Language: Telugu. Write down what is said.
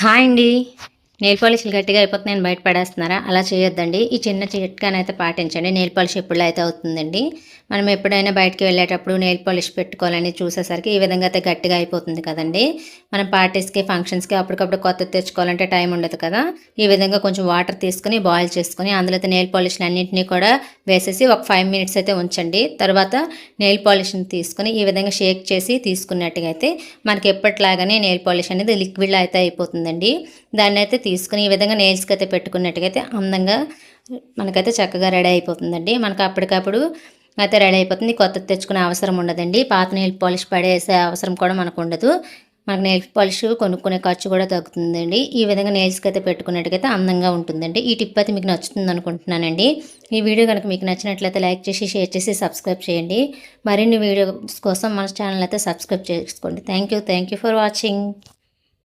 హాయ్ అండి నెయిల్ పాలిష్లు గట్టిగా అయిపోతున్నాయని బయట పడేస్తున్నారా? అలా చేయొద్దండి. ఈ చిన్న చిట్కానైతే పాటించండి. నెయిల్ పాలిష్ ఎప్పుడు అయితే అవుతుందండి. మనం ఎప్పుడైనా బయటకు వెళ్ళేటప్పుడు నెయిల్ పాలిష్ పెట్టుకోవాలని చూసేసరికి ఈ విధంగా అయితే గట్టిగా అయిపోతుంది కదండి. మనం పార్టీస్కి ఫంక్షన్స్కి అప్పటికప్పుడు కొత్తది తెచ్చుకోవాలంటే టైం ఉండదు కదా. ఈ విధంగా కొంచెం వాటర్ తీసుకుని బాయిల్ చేసుకుని అందులో అయితే నెయిల్ పాలిష్లు అన్నింటినీ కూడా వేసేసి ఒక ఫైవ్ మినిట్స్ అయితే ఉంచండి. తర్వాత నెయిల్ పాలిష్ని తీసుకుని ఈ విధంగా షేక్ చేసి తీసుకున్నట్టుగా అయితే మనకి ఎప్పటిలాగానే నెయిల్ పాలిష్ అనేది లిక్విడ్లో అయితే అయిపోతుందండి. దాన్ని అయితే తీసుకుని ఈ విధంగా నెయిల్స్కి అయితే పెట్టుకున్నట్టుగైతే అయితే అందంగా మనకైతే చక్కగా రెడీ అయిపోతుందండి. మనకు అప్పటికప్పుడు అయితే రెడీ అయిపోతుంది. కొత్తది తెచ్చుకునే అవసరం ఉండదండి. పాత నెయిల్ పాలిష్ పడేసే అవసరం కూడా మనకు ఉండదు మనకు నెయిల్ పాలిష్ కొనుక్కునే ఖర్చు కూడా తగ్గుతుందండి. ఈ విధంగా నెయిల్స్కి అయితే పెట్టుకున్నట్టుగైతే అందంగా ఉంటుందండి. ఈ టిప్ అయితే మీకు నచ్చుతుంది అనుకుంటున్నానండి ఈ వీడియో కనుక మీకు నచ్చినట్లయితే లైక్ చేసి షేర్ చేసి సబ్స్క్రైబ్ చేయండి. మరిన్ని వీడియోస్ కోసం మన ఛానల్ అయితే సబ్స్క్రైబ్ చేసుకోండి. Thank you. Thank you for watching.